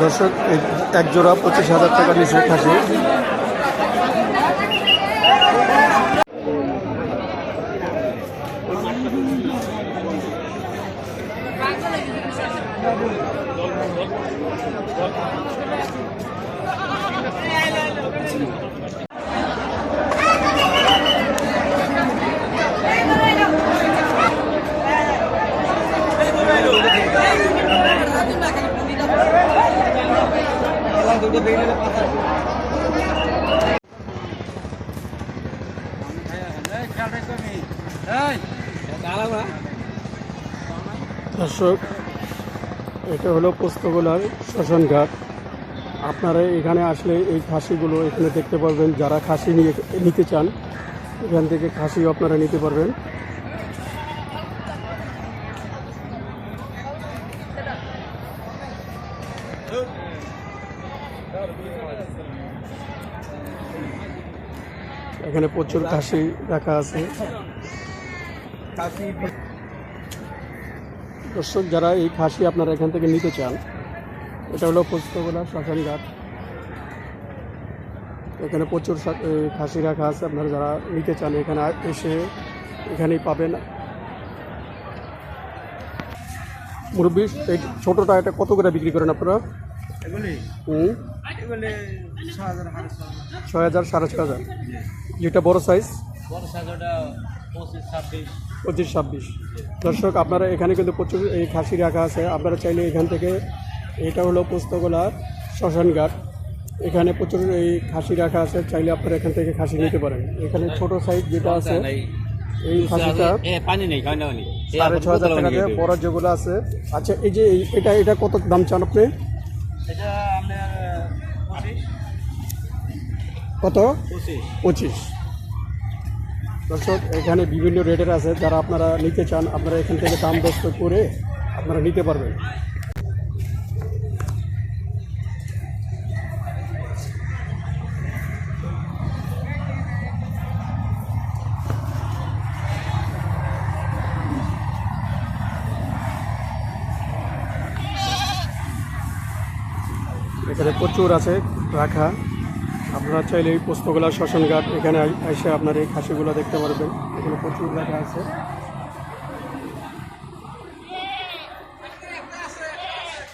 দর্শক এক জোড়া পঁচিশ হাজার টাকা নিচে খাসি দর্শক, এটা হলো পোস্তগোলার শ্মশান ঘাট আপনারা এখানে আসলে এই খাসিগুলো এখানে দেখতে পারবেন। যারা খাসি নিয়ে নিতে চান, এখান থেকে খাসিও আপনারা নিতে পারবেন। এখানে প্রচুর খাসি রাখা আছে। দর্শক যারা এই খাসি আপনারা এখান থেকে নিতে চান এটা হলো পোস্তগোলা শ্মশান ঘাট। এখানে প্রচুর খাসি রাখা আছে আপনারা যারা নিতে চান এখানে এসে এখানেই পাবেন। মুরব্বী এই ছোটোটা এটা কত করে বিক্রি করেন আপনারা? হুম? এগুলি ছ হাজার সাড়ে ছ হাজার ছয় হাজার সাড়ে ছয় হাজার। যেটা বড় সাইজ পঁচিশ ছাব্বিশ। দর্শক আপনারা এখানে কিন্তু প্রচুর এই খাসি রাখা আছে। আপনারা চাইলে এখান থেকে এটা হলো পুস্তকলা শ্মশান ঘাট। এখানে প্রচুর এই খাসি রাখা আছে। চাইলে আপনারা এখান থেকে খাসি নিতে পারেন। এখানে ছোট সাইজ যেটা আছে এই খাসিটা সাড়ে ছ হাজার টাকা বড় যেগুলো আছে। আচ্ছা এই যে এই- এটা এটা কত দাম চান আপনি? এটা কত? পঁচিশ। পঁচিশ। দর্শক এখানে বিভিন্ন রেটের আছে। যারা আপনারা নিতে চান আপনারা এখান থেকে দাম দস্ত করে আপনারা নিতে পারবেন। এখানে প্রচুর আছে রাখা। আপনারা চাইলে এই পোস্তগোলা শ্মশানঘাট এখানে এসে আপনার এই খাসিগুলো দেখতে পারবেন। এখানে প্রচুর লেখা আছে।